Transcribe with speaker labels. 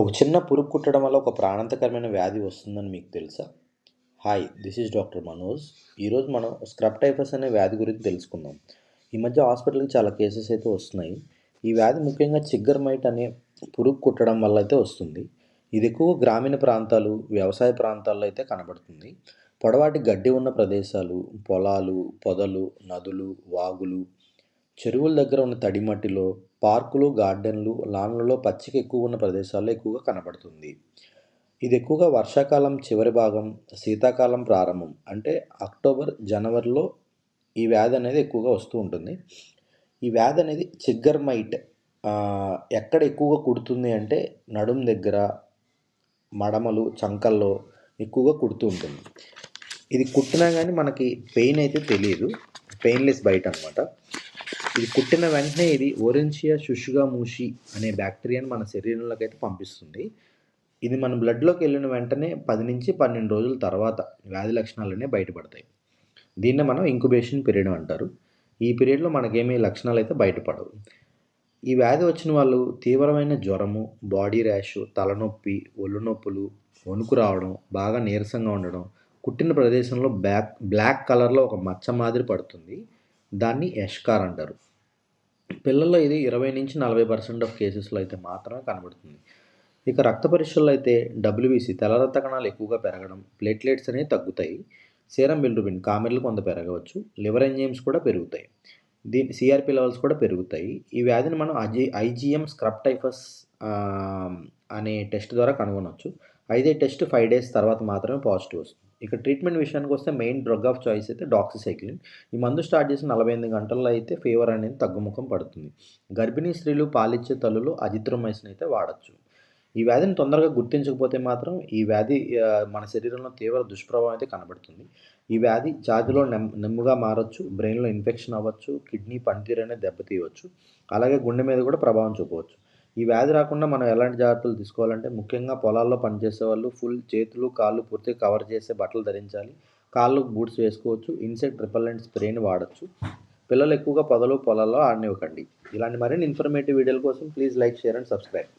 Speaker 1: ఒక చిన్న పురుగు కుట్టడం వల్ల ఒక ప్రాణాంతకరమైన వ్యాధి వస్తుందని మీకు తెలుసా? Hi this is doctor Manoj ఈరోజు మనం స్క్రబ్ టైఫస్ అనే వ్యాధి గురించి తెలుసుకుందాం. ఈ మధ్య హాస్పిటల్కి చాలా కేసెస్ అయితే వస్తున్నాయి. ఈ వ్యాధి ముఖ్యంగా చిగ్గర్ మైట్ అనే పురుగు కుట్టడం వల్ల అయితే వస్తుంది. ఇది ఎక్కువ గ్రామీణ ప్రాంతాలు వ్యవసాయ ప్రాంతాల్లో అయితే కనబడుతుంది. పొడవాటి గడ్డి ఉన్న ప్రదేశాలు పొలాలు పొదలు నదులు వాగులు చెరువుల దగ్గర ఉన్న తడి మట్టిలో పార్కులు గార్డెన్లు లాన్లలో పచ్చిక ఎక్కువ ఉన్న ప్రదేశాల్లో ఎక్కువగా కనబడుతుంది. ఇది ఎక్కువగా వర్షాకాలం చివరి భాగం శీతాకాలం ప్రారంభం అంటే అక్టోబర్ జనవరిలో ఈ వ్యాధి అనేది ఎక్కువగా వస్తూ ఉంటుంది. ఈ వ్యాధి అనేది చిగ్గర్ మైట్ ఎక్కడ ఎక్కువగా కుడుతుంది అంటే నడుం దగ్గర మడమలు చంకల్లో ఎక్కువగా కుడుతూ ఉంటుంది. ఇది కుట్టినా కానీ మనకి పెయిన్ అయితే తెలియదు పెయిన్లెస్ బైట్ అనమాట ఇది కుట్టిన వెంటనే ఇది ఓరెన్షియా శుష్గా మూషి అనే బ్యాక్టీరియాని మన శరీరంలోకి అయితే పంపిస్తుంది. ఇది మన బ్లడ్లోకి వెళ్ళిన వెంటనే పది నుంచి పన్నెండు రోజుల తర్వాత వ్యాధి లక్షణాలనే బయటపడతాయి. దీన్నే మనం ఇంక్యుబేషన్ పీరియడ్ అంటారు. ఈ పీరియడ్లో మనకేమీ లక్షణాలు అయితే బయటపడవు. ఈ వ్యాధి వచ్చిన వాళ్ళు తీవ్రమైన జ్వరము బాడీ ర్యాష్ తలనొప్పి ఒళ్ళు నొప్పులు వణుకు రావడం బాగా నీరసంగా ఉండడం కుట్టిన ప్రదేశంలో బ్లాక్ బ్లాక్ కలర్లో ఒక మచ్చ మాదిరి పడుతుంది. దాన్ని ఎష్కార్ అంటారు. పిల్లల్లో ఇది ఇరవై నుంచి నలభై పర్సెంట్ ఆఫ్ కేసెస్లో అయితే మాత్రమే కనబడుతుంది. ఇక రక్త పరీక్షల్లో అయితే డబ్ల్యూబీసీ తెల్ల రక్త కణాలు ఎక్కువగా పెరగడం ప్లేట్లెట్స్ అనేవి తగ్గుతాయి. సీరం బిల్రుబిన్ కామెర్లు కొంత పెరగవచ్చు. లివర్ ఎంజైమ్స్ కూడా పెరుగుతాయి. దీని సిఆర్పి లెవెల్స్ కూడా పెరుగుతాయి. ఈ వ్యాధిని మనం అజీ ఐజీఎం స్క్రబ్ టైఫస్ అనే టెస్ట్ ద్వారా కనుగొనవచ్చు అయితే టెస్ట్ ఫైవ్ డేస్ తర్వాత మాత్రమే పాజిటివ్ వస్తుంది. ఇక ట్రీట్మెంట్ విషయానికి వస్తే మెయిన్ డ్రగ్ ఆఫ్ చాయిస్ అయితే డాక్సిసైక్లిన్. ఈ మందు స్టార్ట్ చేసిన నలభై ఎనిమిది గంటల్లో అయితే ఫీవర్ అనేది తగ్గుముఖం పడుతుంది. గర్భిణీ స్త్రీలు పాలిచ్చే తల్లులు అజిత్రోమైసిన్ అయితే వాడచ్చు. ఈ వ్యాధిని తొందరగా గుర్తించకపోతే మాత్రం ఈ వ్యాధి మన శరీరంలో తీవ్ర దుష్ప్రభావం అయితే కనబడుతుంది. ఈ వ్యాధి ఛాతిలో నెమ్ నెమ్ముగా మారచ్చు బ్రెయిన్లో ఇన్ఫెక్షన్ అవ్వచ్చు కిడ్నీ పనితీరు అనేది దెబ్బతీయవచ్చు. అలాగే గుండె మీద కూడా ప్రభావం చూపవచ్చు. ఈ వ్యాధి రాకుండా మనం ఎలాంటి జాగ్రత్తలు తీసుకోవాలంటే ముఖ్యంగా పొలాల్లో పనిచేసే వాళ్ళు ఫుల్ చేతులు కాళ్ళు పూర్తిగా కవర్ చేసే బట్టలు ధరించాలి. కాళ్ళు బూట్స్ వేసుకోవచ్చు. ఇన్సెక్ట్ రిపల్లెంట్ స్ప్రేని వాడచ్చు. పిల్లలు ఎక్కువగా పొదలు పొలాల్లో ఆడనివ్వకండి. ఇలాంటి మరిన్ని ఇన్ఫర్మేటివ్ వీడియోల కోసం please like share and subscribe.